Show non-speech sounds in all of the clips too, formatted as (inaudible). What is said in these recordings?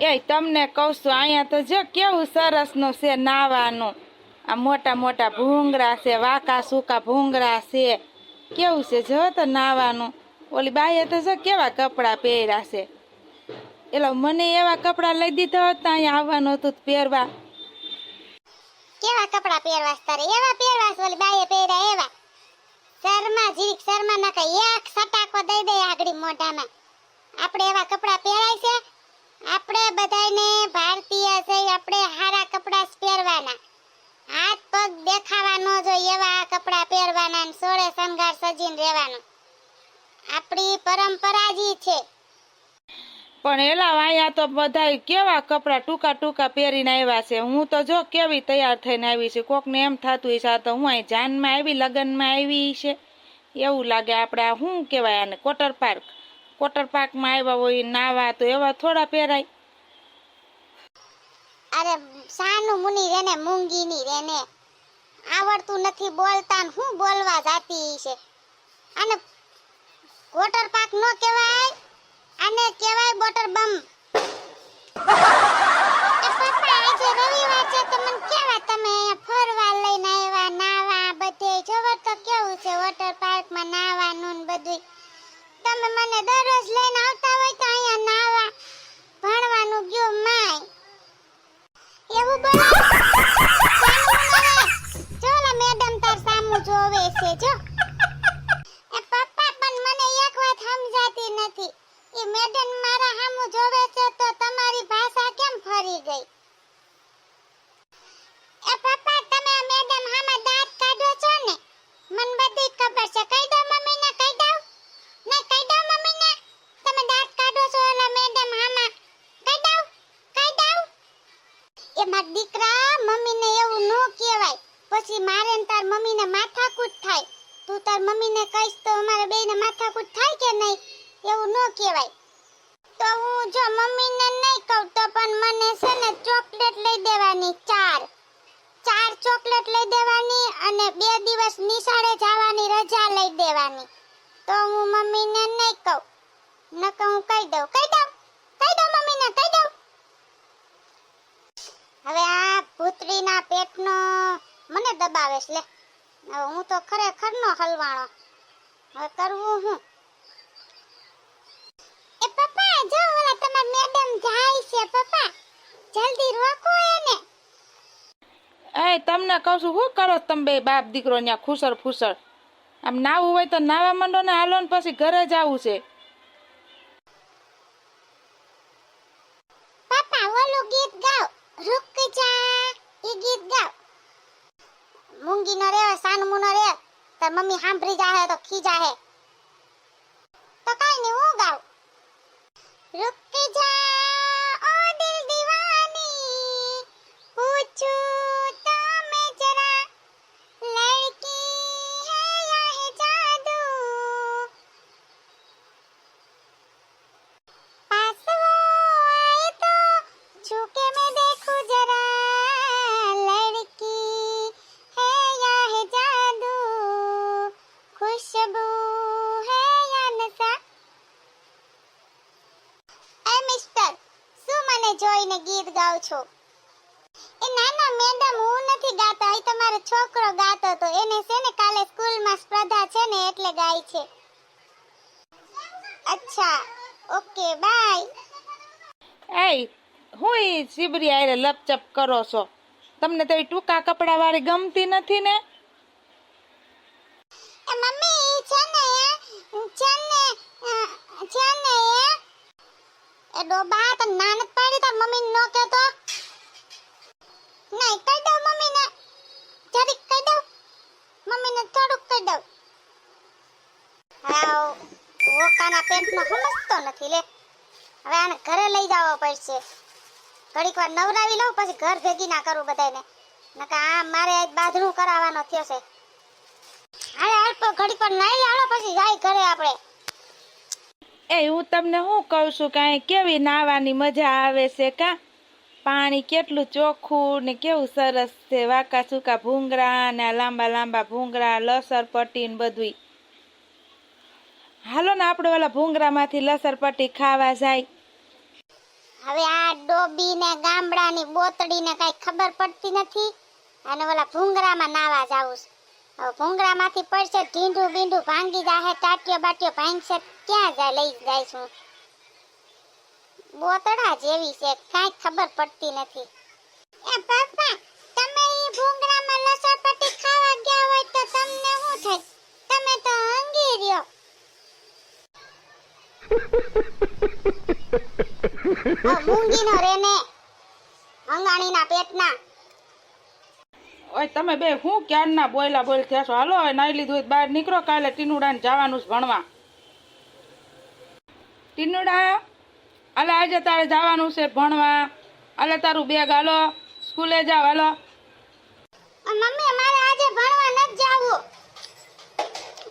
એ તમને કહું અહીંયા તો જો કેવું સરસનું છે નાવાનું. આ મોટા મોટા ભૂંગરા છે, વાકા સૂકા ભૂંગરા છે. કેવું છે જો તો નાવાનું. ઓલી બાઈએ તો જો કેવા કપડાં પહેર્યા છે. એટલે મને એવા કપડાં લઈ દીધા હોત અહીંયા આવવાનું હતું પહેરવા. કેવા કપડા પહેરવા તારે? એવા પહેરવાસ ઓલી બાઈએ પહેર્યા, એવા. શર્મા જીરીક શર્મા ના કઈ એક સટાકો દઈ દે આગળી મોઢામાં. આપણે એવા કપડાં પહેરાય છે આપણે બધાને ભારતીય છે, આપણે હારા કપડા પહેરવાના. હાથ પગ દેખાવા ન એવા કપડા પહેરવાના અને સોળે શણગાર સજીને રહેવાનું. આપણી પરંપરા જ છે. પણ એલા અહીંયા તો બધા કેવા કપડાં ટૂંકા ટૂંકા પહેરીને આવ્યા છે. હું તો જો કેવી તૈયાર થઈને આવી છે. કોકને એમ થતું આ તો હું અહીં જાનમાં આવી, લગ્નમાં આવી છે. એવું લાગે આપણે, શું કહેવાય આને, કોટર પાર્ક. કોટર પાર્કમાં આવ્યા હોય, નાવા તો એવા થોડા પહેરાય. અરે, સાનું મુની રેને મૂંગીની રેને આવડતું નથી બોલતા ને હું બોલવા જાતી છે. અને કોટર પાક નો કહેવાય, આને કહેવાય વોટર બમ જો. (laughs) એ પપ્પા પણ મને એક વાત સમજાતી નથી. એ મેડમ મારા સામું જોવે છે તો તમારી ભાષા કેમ ફરી ગઈ? એ પપ્પા તમે મેડમ હામાં દાંત કાઢો છો ને? મને બધી ખબર છે. કહી દો મમ્મીને કહી દઉં ને કહી દો મમ્મીને તમે દાંત કાઢો છો ઓલા મેડમ હામાં. કહી દઉં કહી દઉં એ માર દીકરા મમ્મીને એવું ન કહેવાય પછી મારે તાર મમ્મીને માથાકૂટ થાય. તું તાર મમ્મીને કહીશ તો અમારા બેને માથાકૂટ થાય કે નહીં? એવું ન કહેવાય. તો હું જો મમ્મીને નહીં કહું તો પણ મને છે ને ચોકલેટ લઈ દેવાની ચાર. ચાર ચોકલેટ લઈ દેવાની અને બે દિવસ નિશાળે જવાની રજા લઈ દેવાની. તો હું મમ્મીને નહીં કહું. નકર હું કહી દઉં. કહી દઉં. કહી દઉં મમ્મીને, કહી દઉં. હવે આ ભૂતરીના પેટનો મને દબાવે લે. હવે હું તો ખરેખર નો હલવાણો. હવે કરવું હું? એ પપ્પા, જો ઓલા તમાર મેડમ જાય છે, પપ્પા. જલ્દી રોકો એને. એ, તમને કહું છું શું કરો તમે બે બાપ દીકરો ત્યાં ખુસર ફુસર? આમ નાવું હોય તો નાવા માંડો ને હાલો ને પછી ઘરે જ આવું છે પપ્પા ઓલું ગીત ગાઓ રૂક જા ઈ ગીત ગાઓ મૂંગી ન રે સાનમુ ન રે તાર મમ્મી સાંભળી જાહે તો ખીજા હે તો કઈ નહીં, હું ગાવ રૂકી જા. શું મને જોઈને ગીત ગાવ છો. એ ના ના મેડમ હું નથી ગાતા એ તમારો છોકરો ગાતો તો. એને છે ને કાલે સ્કૂલમાં સ્પર્ધા છે ને એટલે ગાય છે. અચ્છા ઓકે બાય. એય હું એ સીબરી આરે લપચપ કરો છો? તમને તો એ ટૂંકા કપડા વાળી ગમતી નથી ને? મમ્મી છે ને છે ને છે ને એ ડોબા તો નાનત પાડી તાર મમ્મી નો નહીં, કહી દઉં મમ્મીને. જરીક કહી દઉં. મમ્મીને થોડુંક કહી દઉં. હાવ ઓકાના પેટનો સમજતો નથી લે. હવે આને ઘરે લઈ જવો પડશે. ઘડીક વાર નવરાવી લઉં, પછી ઘર ભેગી ના કરું બધાને નકા આ મારે આજ કરાવવાનો થયો છે. હાલે, હાલ ઘડીક પછી જાય ઘરે આપણે. એ, હું તમને શું કહું છું કે અહીં કેવી નાવાની મજા આવે છે કા? પાણી કેટલું ચોખ્ખું ને કેવું સરસ છે, વાકા સૂકા ભૂંગરા ને લાંબા લાંબા ભૂંગરા લસર પટ્ટી ને બધું હાલો ને આપણે ઓલા ભૂંગરામાંથી લસર પટ્ટી ખાવા જાય. હવે આ ડોબી ને ગામડાની બોતડી ને કઈ ખબર પડતી નથી? અને ઓલા ભૂંગરામાં નાવા જાવું છે. હવે ભૂંગરામાંથી પડશે ઢીંઢું બીંડું ભાંગી જાહે ટાટિયો બાટિયો ભાંગશે ક્યાં જાય લઈ જાય છું બોતડા જેવી છે કાંઈ ખબર પડતી નથી. એ પપ્પા તમે ઈ ભૂંગરામાં લસણપટ્ટી ખાવા ગયા હોય તો તમને શું થાય? તમે તો અંગી રહ્યો. (laughs) મૂંગીનો રેને હંગાણીના પેટના ઓય, તમે બે હું ક્યારના બોયલા બોલ થયા છો? હાલો હવે નાઈ લીધું હોય બહાર નીકળો, કાલે ટીનુડાને જવાનું છે ભણવા. ટીનુડા અલે આજે તારે જવાનું છે ભણવા. અલે તારું બેગ હાલો, સ્કૂલે જાવ, હાલો. મમ્મી, મારે આજે ભણવા નથી જવું.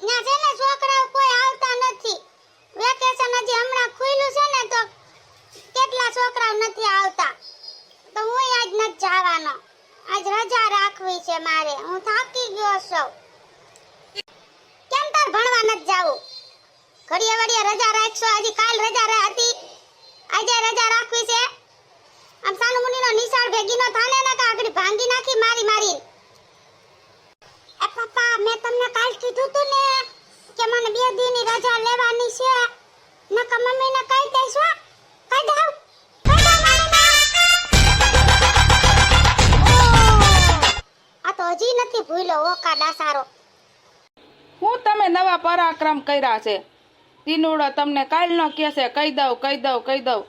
ના છે ને છોકરાઓ કોઈ આવતા નથી વેકેશન હજી હમણાં ખુલ્યું છે ને તો કેટલા છોકરાઓ નથી આવતા તો હું આજ નથી જવાનો આજ રજા રાખવી છે મારે. હું થાકી ગયો છું. કેમ તાર ભણવા નથી જાવું? ઘડીએ વડીએ રજા રાખશો? હજી કાલ રજા હતી. આજે રજા રાખવી છે. આમ સાનુ મુનિનો નિશાળ ભેગી નો થાને ને કે ભાંગી નાખી મારી મારી એ પપ્પા, મેં તમને કાલ કીધું તું ને કે મને બે દીની રજા લેવાની છે. નકર મમ્મીને કહી દઈશ હો કહી દઉં. નવા પરાક્રમ કર્યા છે. ટીનુડો તમને કાલનો કહેશે, કહી દઉં કહી દઉં કહી દઉં.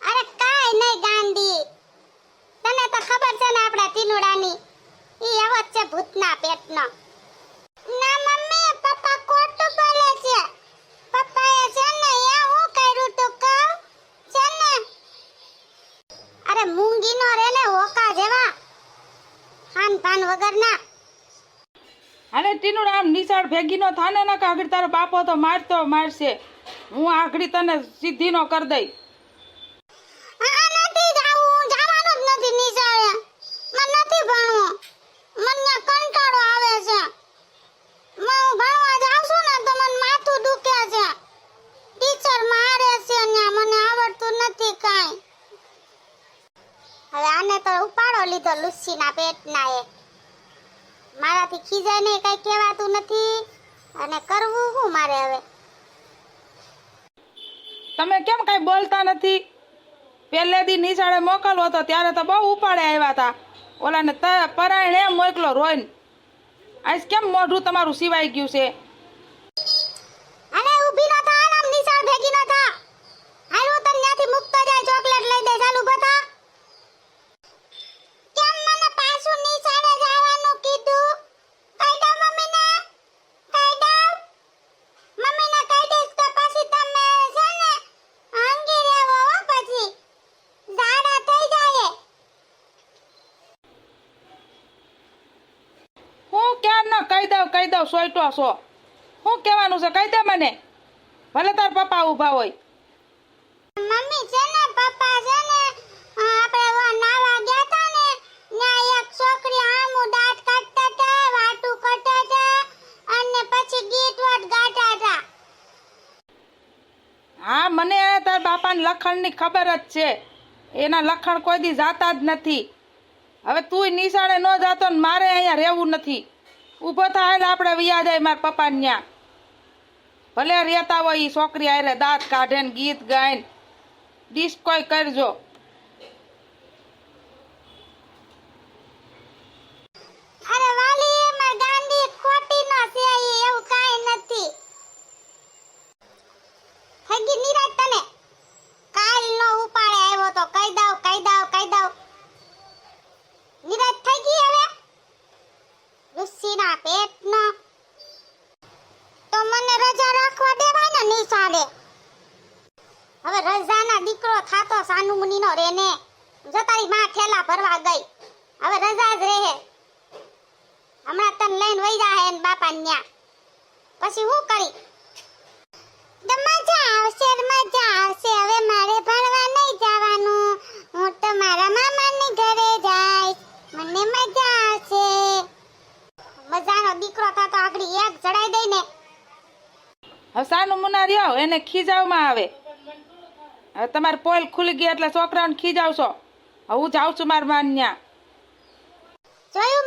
અરે કાઈ નહીં ગાંડી તને તો ખબર છે ને આપણા તીનુડાની ઈ એવો છે ભૂતના પેટનો ના મમ્મી પપ્પા ખોટું બોલે છે પપ્પાએ છે ને એ હું કર્યું તું કહું છે ને અરે મૂંગીનો રે ને હોકા જેવા ખાન પાન વગરના અને ટીનુડા આમ નિશાળ ભેગી નો થાને ને કે આગળ તારો બાપો તો મારતો મારશે. હું આગળ તને સીધી નો કરી દઈ. ને હવે આને તો ઉપાડો લીધો લુસ્સીના પેટના એ. મારાથી ખીજાય નહીં કઈ કહેવાતું નથી. અને કરવું શું મારે હવે? તમે કેમ કઈ બોલતા નથી? પહેલે દી નિશાળે મોકલવો હતો ત્યારે તો બહુ ઉપાડે આવ્યા હતા ઓલાને પરાયણે એમ મોકલો રોઈને. આજ કેમ મોઢું તમારું સિવાય ગયું છે? અરે ઊભી થા આમ નિશાળ ભેગી ન થા. હાલ હું તને મુકતો જાય ચોકલેટ લઈ દે ચાલુ ઊભો થા કેમ મને પાછું નિશાળે જવાનું કીધું કહી દઉં મમ્મીને કહી દઉં મમ્મીને કહી દઈશ તો પછી તમે છે ને હંગી રહેવો હો પછી ઝાડા થઈ જાય હું ક્યાં ન કહી કહી સોયટો છો શું કહેવાનું છે કહી દે મને. ભલે તાર પપ્પા ઊભા હોય. મમ્મી છે ને પપ્પા છે ને આપણે નાવા ગયા તા ને ત્યાં એક છોકરી આમું દાંત કાઢતા હતા વાટું કરતા હતા અને પછી ગીત વાટ ગાતા હતા હા મને તાર બાપાને લખણની ખબર જ છે. એના લખણ કોઈ દી જાતા જ નથી. હવે તું નિશાળે ન જાતો ને મારે અહીંયા રહેવું નથી. ઊભો થાય એટલે આપણે વિયા જાય મારા પપ્પાને ત્યાં. ભલે રહેતા હોય એ છોકરી આરે દાંત કાઢે ને ગીત ગાય ડિસ્કોય કરજો અરે વાલી એમાં ગાંધી ખોટી નો છે ઈ એવું કાંઈ નથી થઈ ગઈ નિરાજ તને કાલ નો ઉપાડે આવ્યો તો કહી દઉં કહી દઉં કહી દઉં નિરાજ થઈ ગઈ હવે લુસ્સીના પેટનો તો મને રજા રાખવા દેવાય ને નિશાળે હવે રજાના દીકરો થાતો સાનુ મુનિનો રેને. જતારી માં ઠેલા ભરવા ગઈ હવે રજા જ રહે. હમણાં તન લઈને વઈ જાહે ને બાપા ન્યા. પછી હું કરી? મજા આવશે મજા આવશે હવે મારે ભણવા નહીં જવાનું. હું તો મારા મામાને ઘરે જઈશ. મને મજા આવશે. મજાનો દીકરો થતો આગળ એક જડાઈ દઈ ને હવે સાનું મુના રહ્યો એને ખીજાવમાં આવે. હવે તમારે પોલ ખુલી ગઈ એટલે છોકરાઓને ખીજાવશો. હું જાઉં છું મારા માન ત્યાં. જોયું